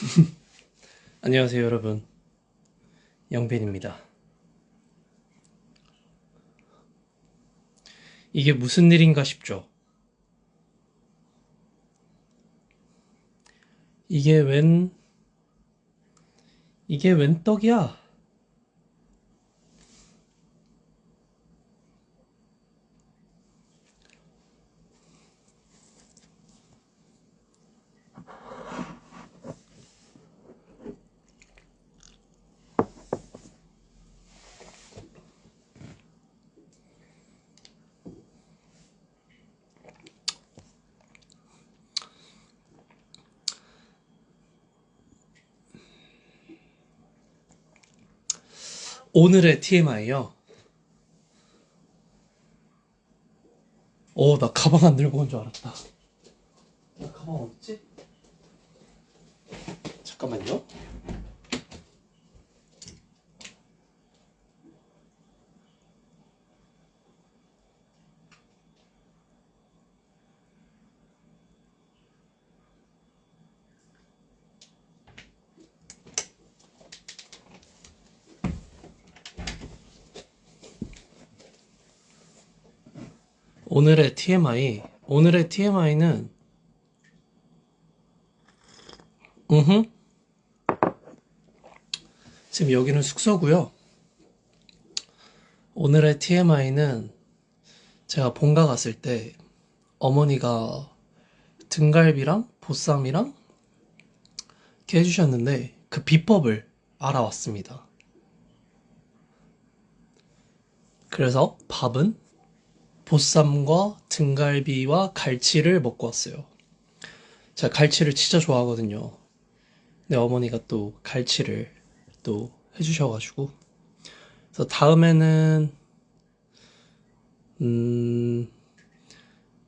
안녕하세요, 여러분. 영빈입니다. 이게 무슨 일인가 싶죠? 이게 웬, 이게 웬 떡이야? 오늘의 TMI요. 오, 나 가방 안 들고 온 줄 알았다. 나 가방 어딨지? 잠깐만요. 오늘의 TMI. 오늘의 TMI는, 음흠. 지금 여기는 숙소고요. 오늘의 TMI는 제가 본가 갔을 때 어머니가 등갈비랑 보쌈이랑 이렇게 해주셨는데 그 비법을 알아왔습니다. 그래서 밥은 보쌈과 등갈비와 갈치를 먹고 왔어요. 제가 갈치를 진짜 좋아하거든요. 근데 어머니가 또 갈치를 또 해주셔가지고. 그래서 다음에는, 음,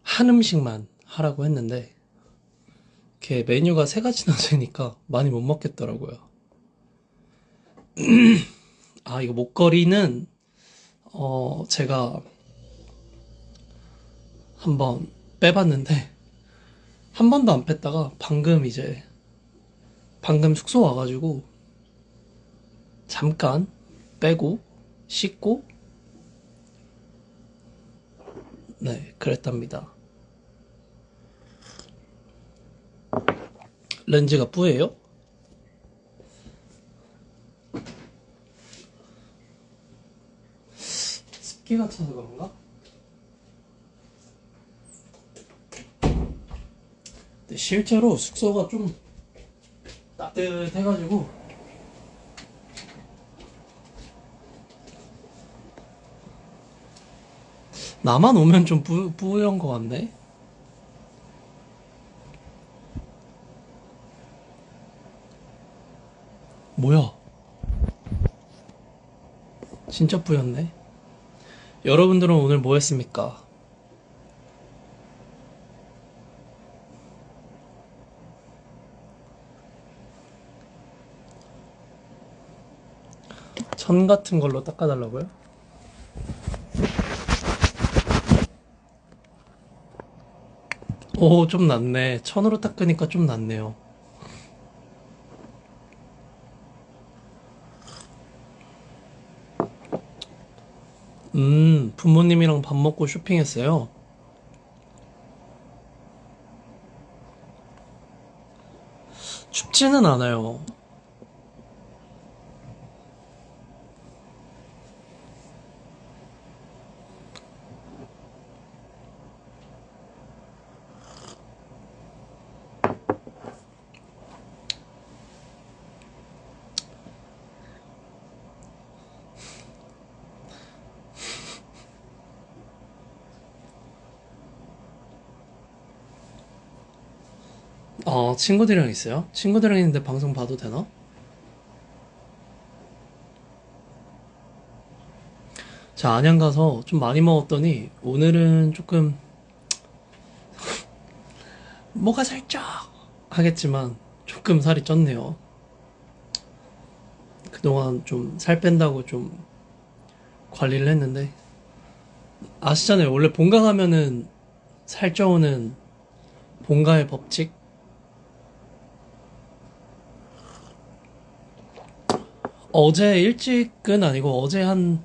한 음식만 하라고 했는데, 이렇게 메뉴가 세 가지나 되니까 많이 못 먹겠더라고요. 아, 이거 목걸이는, 어, 제가 한번 빼봤는데 한 번도 안 뺐다가 방금 이제 방금 숙소 와가지고 잠깐 빼고 씻고 네 그랬답니다 렌즈가 뿌예요? 습기가 차서 그런가? 근데 실제로 숙소가 좀 따뜻해가지고 나만 오면 좀 뿌, 뿌연 것 같네. 뭐야? 진짜 뿌였네. 여러분들은 오늘 뭐 했습니까? 천 같은 걸로 닦아달라고요? 오, 좀 낫네. 천으로 닦으니까 좀 낫네요. 음, 부모님이랑 밥 먹고 쇼핑했어요. 춥지는 않아요. 어, 친구들이랑 있어요? 친구들이랑 있는데 방송 봐도 되나? 자, 안양 가서 좀 많이 먹었더니 오늘은 조금 뭐가 살짝 하겠지만 조금 살이 쪘네요. 그동안 좀 살 뺀다고 좀 관리를 했는데 아시잖아요. 원래 본가 가면은 살 쪄오는 본가의 법칙 어제 일찍은 아니고 어제 한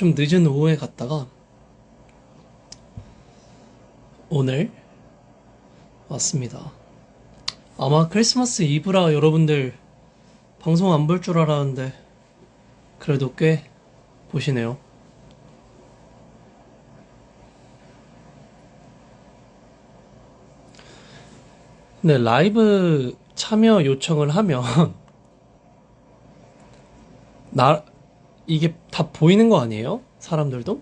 좀 늦은 오후에 갔다가 오늘 왔습니다. 아마 크리스마스 이브라 여러분들 방송 안 볼 줄 알았는데 그래도 꽤 보시네요. 근데 라이브 참여 요청을 하면 나 이게 다 보이는 거 아니에요? 사람들도?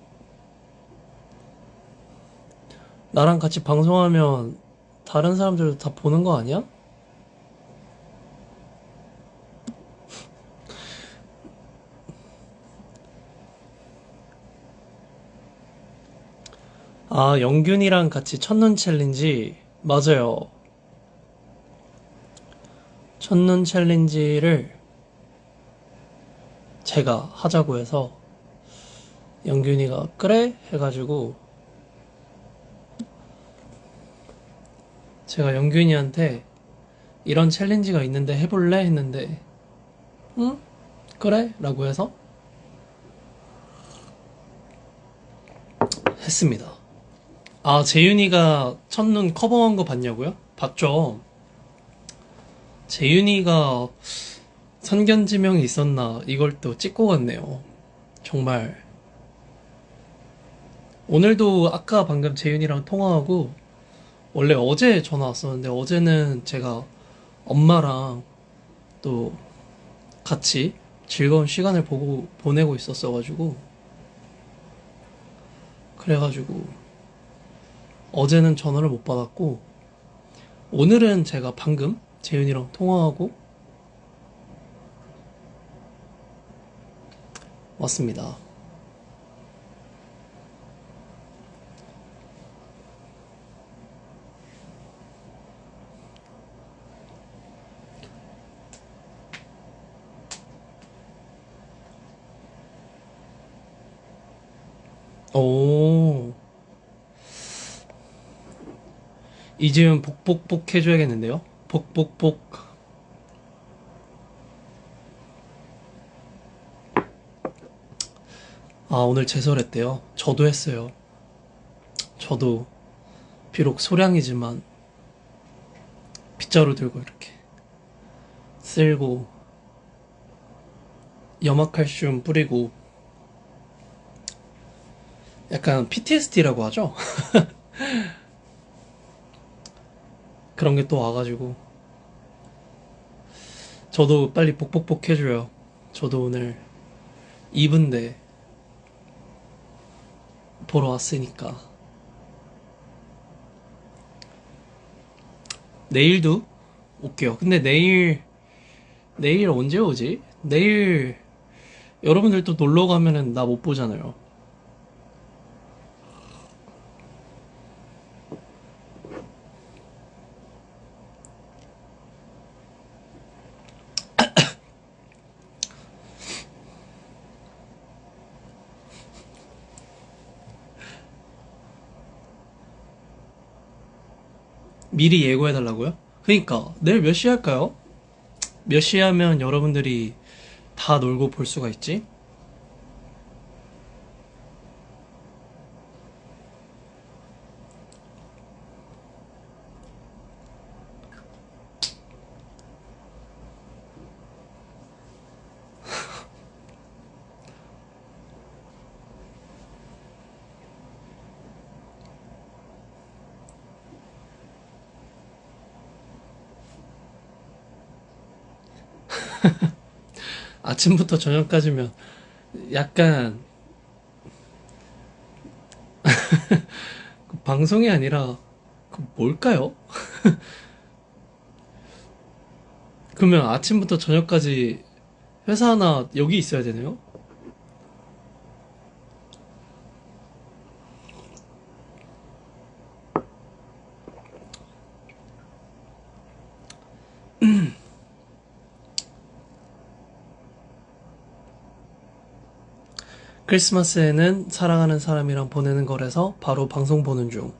나랑 같이 방송하면 다른 사람들도 다 보는 거 아니야? 아, 영균이랑 같이 첫눈 챌린지 맞아요. 첫눈 챌린지를 제가 하자고 해서 영균이가 그래 해가지고 제가 영균이한테 이런 챌린지가 있는데 해볼래 했는데 응 그래 라고 해서 했습니다. 아 재윤이가 첫눈 커버한 거 봤냐고요? 봤죠. 재윤이가 선견지명이 있었나 이걸 또 찍고 갔네요. 정말 오늘도 아까 방금 재윤이랑 통화하고 원래 어제 전화 왔었는데 어제는 제가 엄마랑 또 같이 즐거운 시간을 보고 보내고 있었어가지고 그래가지고 어제는 전화를 못 받았고 오늘은 제가 방금 재윤이랑 통화하고 왔습니다. 오, 이지은 복복복 해줘야겠는데요? 복복복. 아, 오늘 제설했대요. 저도 했어요. 저도 비록 소량이지만 빗자루 들고 이렇게 쓸고 염화칼슘 뿌리고 약간 PTSD라고 하죠? 그런 게 또 와가지고 저도 빨리 복복복 해줘요. 저도 오늘 이분데 보러 왔으니까 내일도 올게요. 근데 내일 내일 언제 오지? 내일 여러분들 또 놀러 가면은 나 못 보잖아요. 미리 예고해 달라고요? 그러니까 내일 몇 시 할까요? 몇 시 하면 여러분들이 다 놀고 볼 수가 있지? 아침부터 저녁까지면 약간 그 방송이 아니라 그 뭘까요? 그러면 아침부터 저녁까지 회사 하나 여기 있어야 되네요? 크리스마스에는 사랑하는 사람이랑 보내는 거라서 바로 방송 보는 중.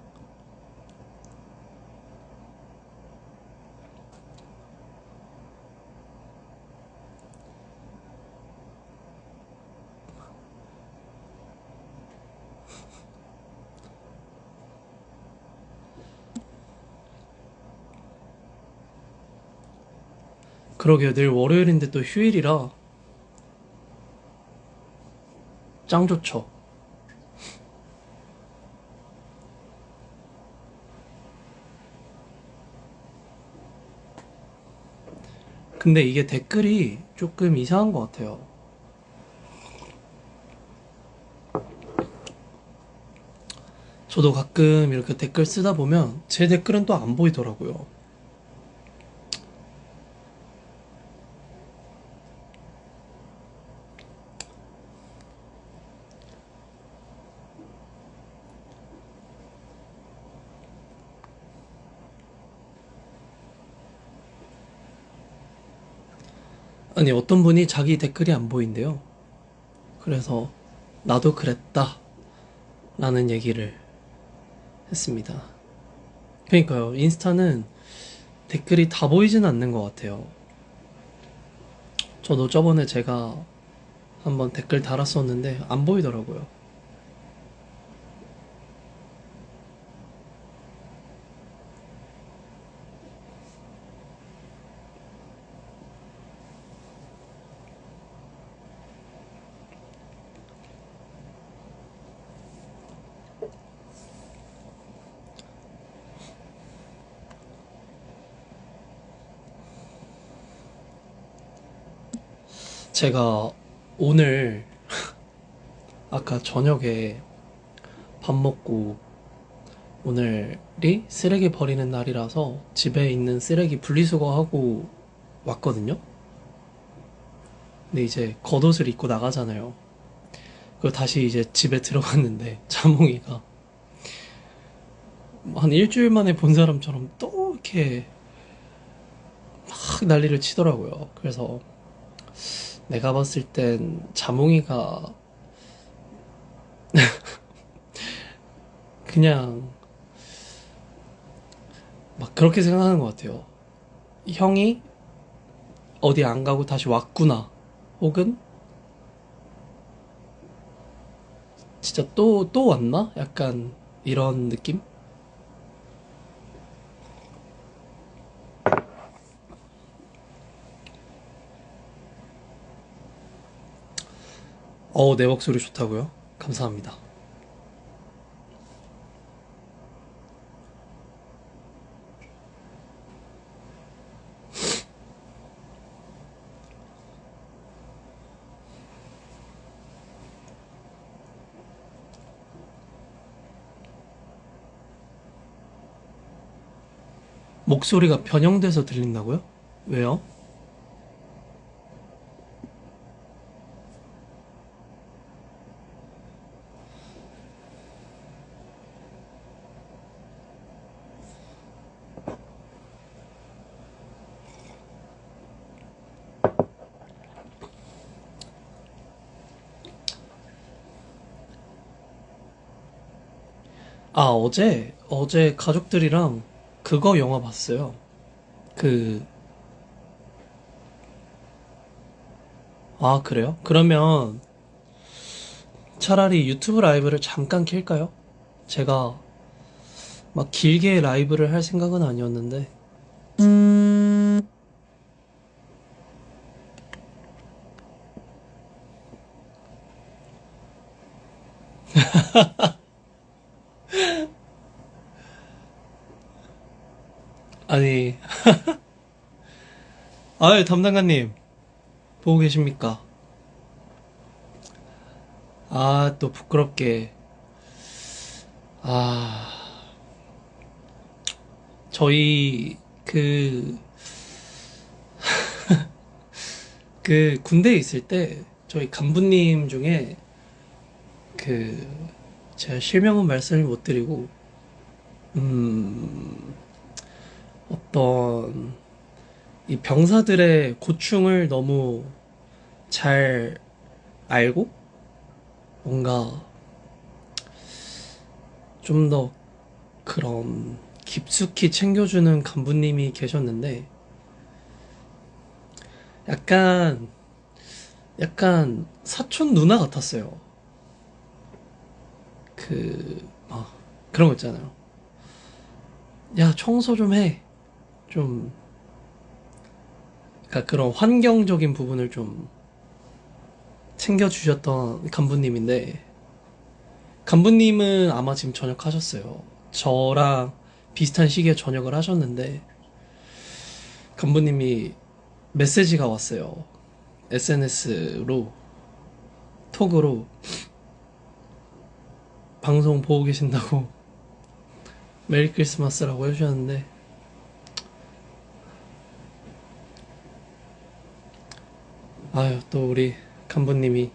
그러게요. 내일 월요일인데 또 휴일이라 짱 좋죠. 근데 이게 댓글이 조금 이상한 것 같아요. 저도 가끔 이렇게 댓글 쓰다 보면 제 댓글은 또 안 보이더라고요. 아니, 어떤 분이 자기 댓글이 안 보인대요. 그래서 나도 그랬다. 라는 얘기를 했습니다. 그러니까요, 인스타는 댓글이 다 보이진 않는 것 같아요. 저도 저번에 제가 한번 댓글 달았었는데 안 보이더라고요. 제가 오늘 아까 저녁에 밥 먹고 오늘이 쓰레기 버리는 날이라서 집에 있는 쓰레기 분리수거하고 왔거든요. 근데 이제 겉옷을 입고 나가잖아요. 그리고 다시 이제 집에 들어갔는데 자몽이가 한 일주일 만에 본 사람처럼 또 이렇게 막 난리를 치더라고요. 그래서 내가 봤을 땐 자몽이가 그냥 막 그렇게 생각하는 것 같아요. 형이 어디 안 가고 다시 왔구나. 혹은 진짜 또, 또 왔나? 약간 이런 느낌? 어, 내 목소리 좋다고요? 감사합니다. 목소리가 변형돼서 들린다고요? 왜요? 아, 어제, 어제 가족들이랑 그거 영화 봤어요. 그, 아, 그래요? 그러면 차라리 유튜브 라이브를 잠깐 킬까요? 제가 막 길게 라이브를 할 생각은 아니었는데. 아니, 아유, 담당관님, 보고 계십니까? 아, 또 부끄럽게. 아, 저희, 그, 그 군대에 있을 때, 저희 간부님 중에, 그, 제가 실명은 말씀을 못 드리고, 음, 어떤 이 병사들의 고충을 너무 잘 알고 뭔가 좀 더 그런 깊숙이 챙겨주는 간부님이 계셨는데 약간 약간 사촌 누나 같았어요. 그, 막 그런 거 있잖아요. 야, 청소 좀 해. 좀 그러니까 그런 환경적인 부분을 좀 챙겨주셨던 간부님인데 간부님은 아마 지금 전역하셨어요. 저랑 비슷한 시기에 전역을 하셨는데 간부님이 메시지가 왔어요. SNS로 톡으로 방송 보고 계신다고 메리 크리스마스라고 해주셨는데 아유 또 우리 간부님이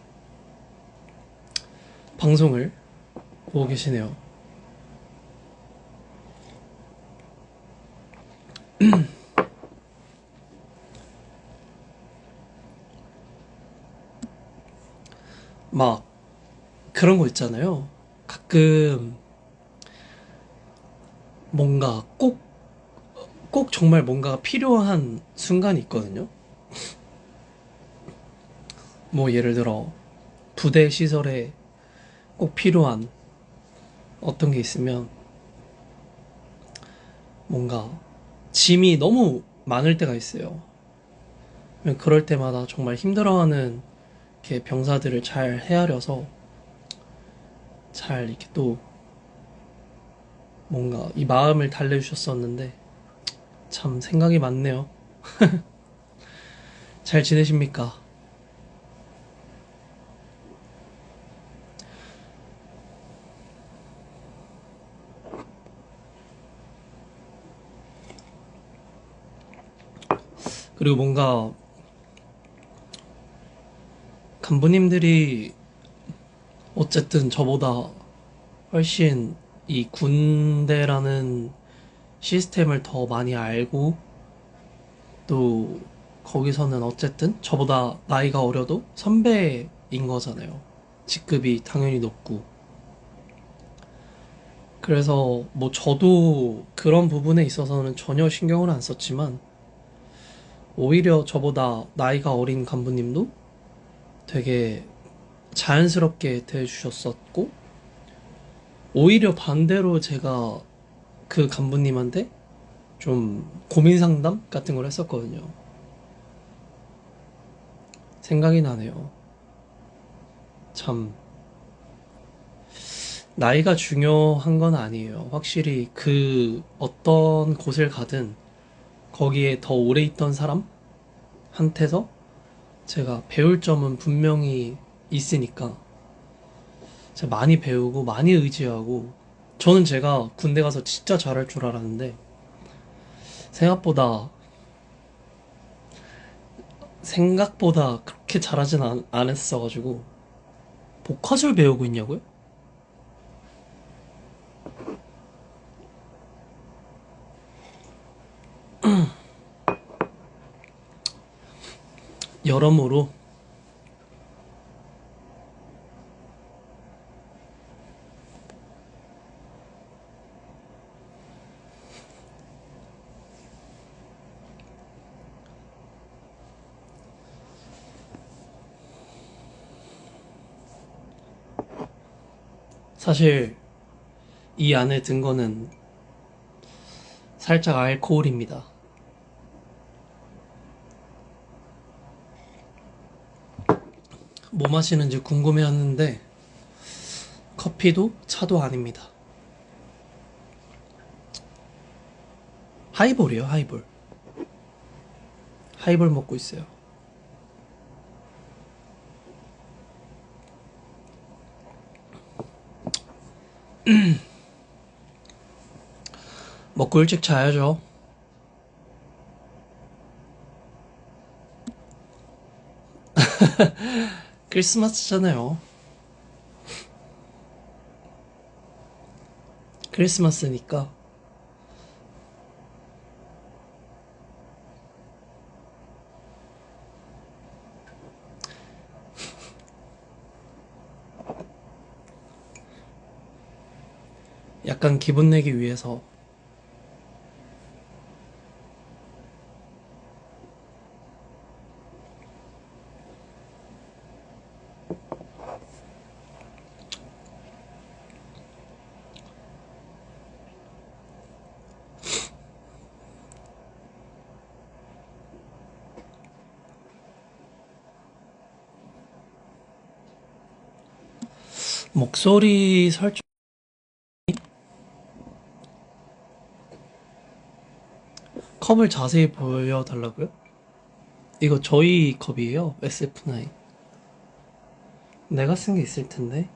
방송을 보고 계시네요. 막 그런 거 있잖아요. 가끔 뭔가 꼭, 꼭 정말 뭔가 필요한 순간이 있거든요. 뭐 예를 들어 부대 시설에 꼭 필요한 어떤 게 있으면 뭔가 짐이 너무 많을 때가 있어요. 그럴 때마다 정말 힘들어하는 이렇게 병사들을 잘 헤아려서 잘 이렇게 또 뭔가 이 마음을 달래주셨었는데 참 생각이 많네요. 잘 지내십니까? 그리고 뭔가 간부님들이 어쨌든 저보다 훨씬 이 군대라는 시스템을 더 많이 알고 또 거기서는 어쨌든 저보다 나이가 어려도 선배인 거잖아요. 직급이 당연히 높고. 그래서 뭐 저도 그런 부분에 있어서는 전혀 신경을 안 썼지만 오히려 저보다 나이가 어린 간부님도 되게 자연스럽게 대해주셨었고, 오히려 반대로 제가 그 간부님한테 좀 고민 상담 같은 걸 했었거든요. 생각이 나네요. 참, 나이가 중요한 건 아니에요. 확실히 그 어떤 곳을 가든 거기에 더 오래 있던 사람한테서 제가 배울 점은 분명히 있으니까 제가 많이 배우고 많이 의지하고 저는 제가 군대 가서 진짜 잘할 줄 알았는데 생각보다 생각보다 그렇게 잘하진 않, 않았어가지고 복화술 배우고 있냐고요? 여러모로 사실 이 안에 든 거는 살짝 알코올입니다. 뭐 마시는지 궁금해하는데 커피도 차도 아닙니다. 하이볼이에요, 하이볼. 하이볼 먹고 있어요. 먹고 일찍 자야죠. 크리스마스잖아요. 크리스마스니까. 약간 기분 내기 위해서 목소리 설정 컵을 자세히 보여달라고요? 이거 저희 컵이에요. SF9. 내가 쓴 게 있을 텐데.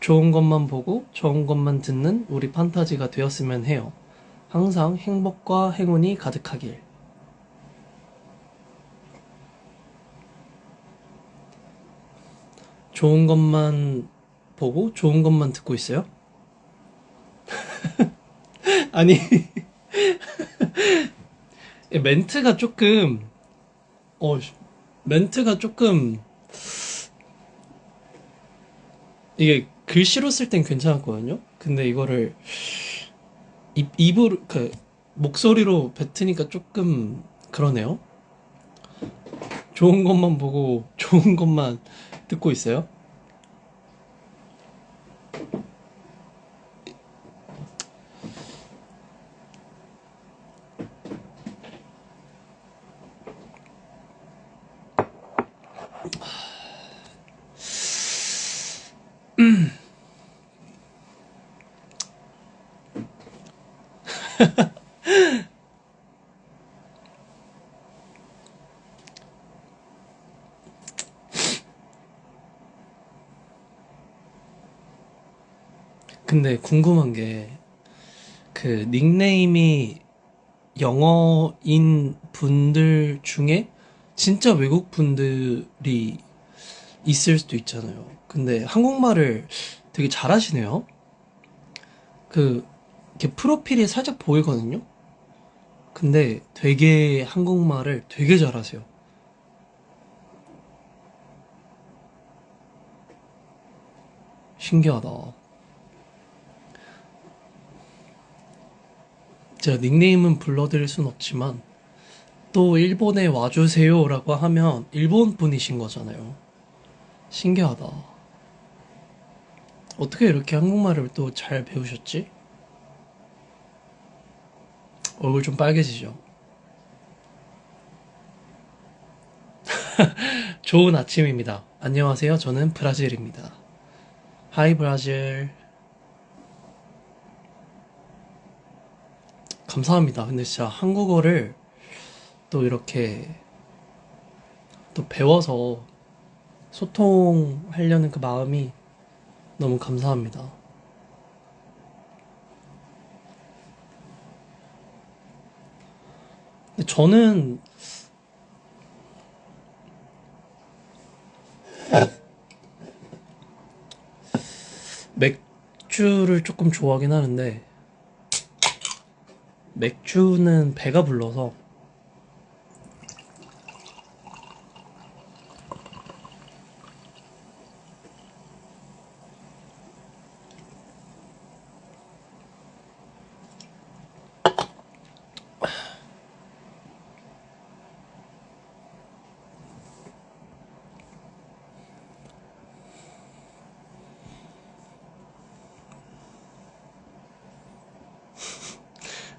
좋은 것만 보고 좋은 것만 듣는 우리 판타지가 되었으면 해요. 항상 행복과 행운이 가득하길. 좋은 것만 보고 좋은 것만 듣고 있어요? 아니, 멘트가 조금, 어, 멘트가 조금, 이게 글씨로 쓸 땐 괜찮았거든요? 근데 이거를 입, 입으로, 그, 목소리로 뱉으니까 조금 그러네요? 좋은 것만 보고 좋은 것만 듣고 있어요? 근데 궁금한 게, 그, 닉네임이 영어인 분들 중에 진짜 외국 분들이 있을 수도 있잖아요. 근데 한국말을 되게 잘하시네요. 그, 이렇게 프로필이 살짝 보이거든요? 근데 되게 한국말을 되게 잘하세요. 신기하다. 제가 닉네임은 불러드릴 순 없지만, 또 일본에 와주세요 라고 하면 일본 분이신 거잖아요. 신기하다. 어떻게 이렇게 한국말을 또 잘 배우셨지? 얼굴 좀 빨개지죠? 좋은 아침입니다. 안녕하세요. 저는 브라질입니다. 하이 브라질. 감사합니다. 근데 진짜 한국어를 또 이렇게 또 배워서 소통하려는 그 마음이 너무 감사합니다. 근데 저는 맥주를 조금 좋아하긴 하는데 맥주는 배가 불러서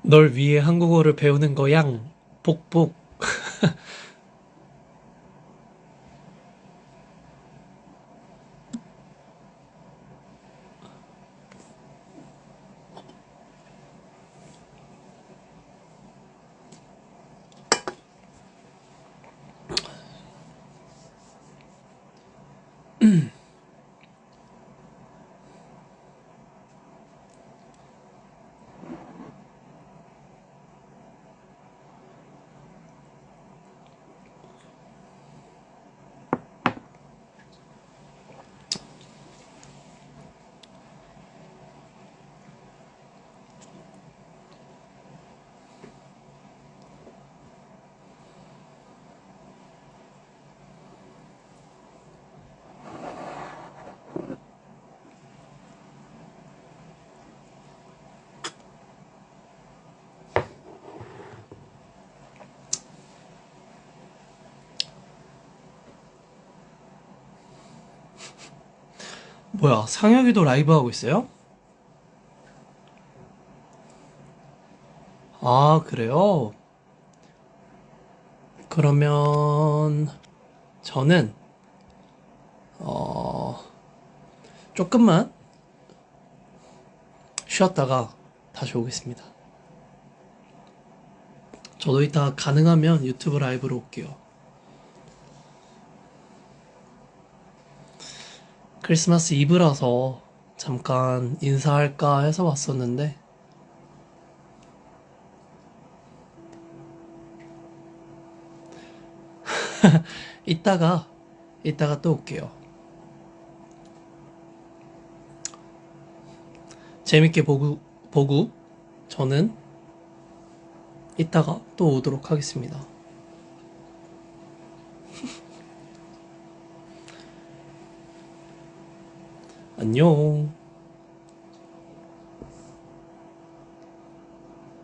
널 위해 한국어를 배우는 거양. 복복 뭐야 상혁이도 라이브 하고 있어요? 아 그래요? 그러면 저는 어 조금만 쉬었다가 다시 오겠습니다. 저도 이따 가능하면 유튜브 라이브로 올게요. 크리스마스 이브라서 잠깐 인사할까 해서 왔었는데, 이따가, 이따가 또 올게요. 재밌게 보고, 보고, 저는 이따가 또 오도록 하겠습니다. 안녕.